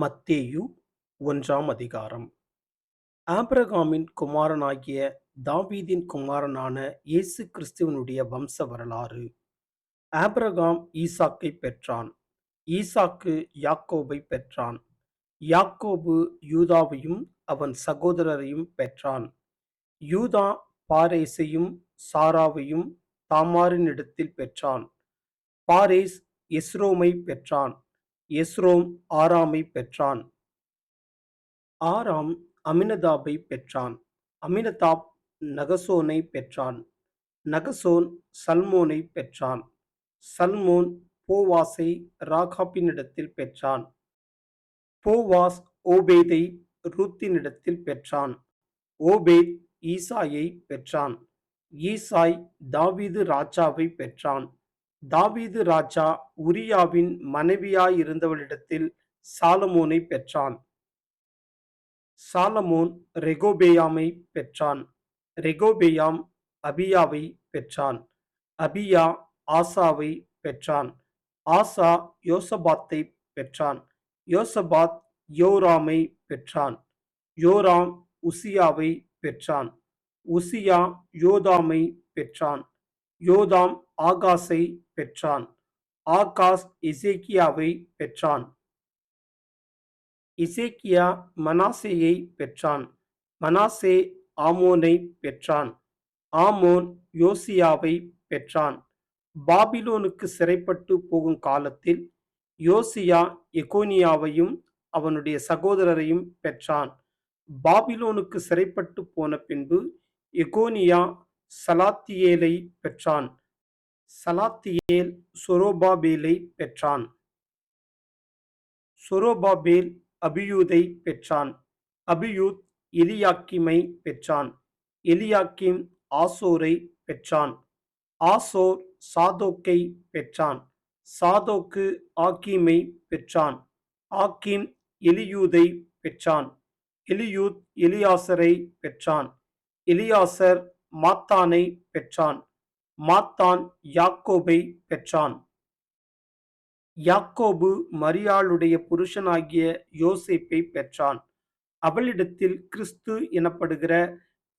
மத்தேயு ஒன்றாம் அதிகாரம். ஆப்ரகாமின் குமாரனாகிய தாவீதின் குமாரனான இயேசு கிறிஸ்துவனுடைய வம்ச வரலாறு. ஆப்ரகாம் ஈசாக்கைப் பெற்றான். ஈசாக்கு யாக்கோபை பெற்றான். யாக்கோபு யூதாவையும் அவன் சகோதரரையும் பெற்றான். யூதா பாரேஸையும் சாராவையும் தாமாரினிடத்தில் பெற்றான். பாரேஸ் எஸ்ரோமை பெற்றான். எஸ்ரோம் ஆராமைப் பெற்றான். ஆராம் அமினதாபைப் பெற்றான். அமினதாப் நகசோனைப் பெற்றான். நகசோன் சல்மோனைப் பெற்றான். சல்மோன் போவாஸை ராகாபினிடத்தில் பெற்றான். போவாஸ் ஓபேதை ரூத்தினிடத்தில் பெற்றான். ஓபேத் ஈசாயைப் பெற்றான். ஈசாய் தாவீது ராஜாவைப் பெற்றான். தாவீது ராஜா உரியாவின் மனைவியாயிருந்தவளிடத்தில் சாலமோனைப் பெற்றான். சாலமோன் ரெகோபேயாமை பெற்றான். ரெகோபேயாம் அபியாவைப் பெற்றான். அபியா ஆசாவை பெற்றான். ஆசா யோசபாத்தைப் பெற்றான். யோசபாத் யோராமை பெற்றான். யோராம் உசியாவை பெற்றான். உசியா யோதாமை பெற்றான். யோதாம் ஆகாசை பெற்றான். ஆகாஸ் இசேக்கியாவை பெற்றான். இசேக்கியா மனாசேயைப் பெற்றான். மனாசே ஆமோனைப் பெற்றான். ஆமோன் யோசியாவைப் பெற்றான். பாபிலோனுக்கு சிறைப்பட்டு போகும் காலத்தில் யோசியா எகோனியாவையும் அவனுடைய சகோதரரையும் பெற்றான். பாபிலோனுக்கு சிறைப்பட்டு போன பின்பு எகோனியா சலாத்தியேலை பெற்றான். சலாத்தியேல் சொரோபாபேலை பெற்றான். சொரோபாபேல் அபியூதை பெற்றான். அபியூத் எலியாக்கிமை பெற்றான். எலியாக்கிம் ஆசோரை பெற்றான். ஆசோர் சாதோக்கை பெற்றான். சாதோக்கு ஆக்கீமை பெற்றான். ஆக்கீம் எலியூதைப் பெற்றான். எலியூத் எலியாசரை பெற்றான். எலியாசர் மாத்தானைப் பெற்றான். மாத்தான் யாக்கோபை பெற்றான். யாக்கோபு மரியாளுடைய புருஷனாகிய யோசேப்பை பெற்றான். அவளிடத்தில் கிறிஸ்து எனப்படுகிற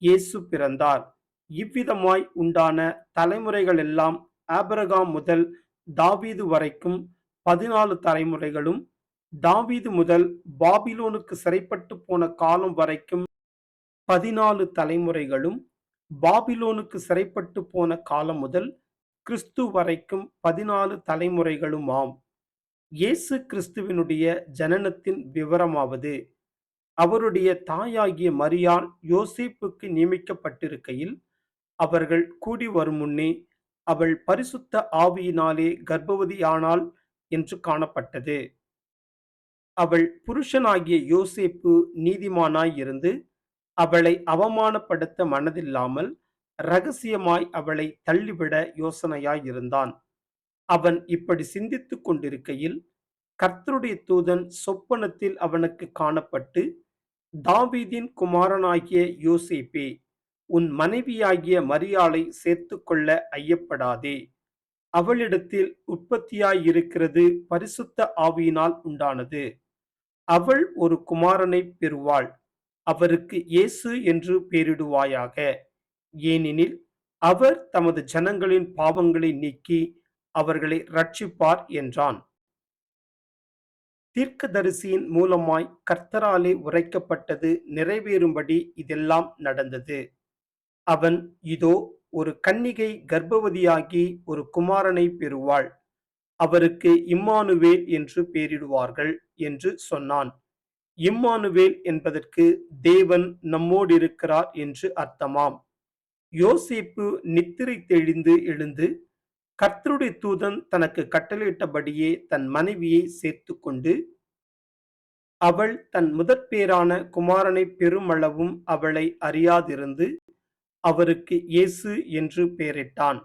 இயேசு பிறந்தார். இவ்விதமாய் உண்டான தலைமுறைகள் எல்லாம் ஆபரகாம் முதல் தாவீது வரைக்கும் பதினாலு தலைமுறைகளும் தாவீது முதல் பாபிலோனுக்கு சிறைப்பட்டு போன காலம் வரைக்கும் பதினாலு தலைமுறைகளும் பாபிலோனுக்கு சிறைப்பட்டுப் போன காலம் முதல் கிறிஸ்து வரைக்கும் பதினாலு தலைமுறைகளுமாம். இயேசு கிறிஸ்துவினுடைய ஜனனத்தின் விவரமாவது அவருடைய தாயாகிய மரியாள் யோசேப்புக்கு நியமிக்கப்பட்டிருக்கையில் அவர்கள் கூடி வருமுன்னே அவள் பரிசுத்த ஆவியினாலே கர்ப்பவதியானாள் என்று காணப்பட்டது. அவள் புருஷனாகிய யோசேப்பு நீதிமானாய் இருந்து அவளை அவமானப்படுத்த மனதில்லாமல் ரகசியமாய் அவளை தள்ளிவிட யோசனையாயிருந்தான். அவன் இப்படி சிந்தித்து கொண்டிருக்கையில் கர்த்தருடைய தூதன் சொப்பனத்தில் அவனுக்குக் காணப்பட்டு தாவீதின் குமாரனாகிய யோசேப்பே உன் மனைவியாகிய மரியாளை சேர்த்துக்கொள்ள ஐயப்படாதே. அவளிடத்தில் உற்பத்தியாயிருக்கிறது பரிசுத்த ஆவியினால் உண்டானது. அவள் ஒரு குமாரனைப் பெறுவாள். அவருக்கு இயேசு என்று பெயரிடுவாயாக. ஏனெனில் அவர் தமது ஜனங்களின் பாவங்களை நீக்கி அவர்களை ரட்சிப்பார் என்றான். தீர்க்கதரிசியின் மூலமாய் கர்த்தராலே உரைக்கப்பட்டது நிறைவேறும்படி இதெல்லாம் நடந்தது. அவன் இதோ ஒரு கன்னிகை கர்ப்பவதியாகி ஒரு குமாரனைப் பெறுவாள். அவருக்கு இம்மானுவேல் என்று பெயரிடுவார்கள் என்று சொன்னான். இம்மானுவேல் என்பதற்கு தேவன் நம்மோடிருக்கிறார் என்று அர்த்தமாம். யோசேப்பு நித்திரை தெளிந்து எழுந்து கர்த்தருடைய தூதன் தனக்கு கட்டளையிட்டபடியே தன் மனைவியை சேர்த்துக்கொண்டு அவள் தன் முதற்பேறான குமாரனைப் பெருமளவும் அவளை அறியாதிருந்து அவருக்கு இயேசு என்று பெயரிட்டான்.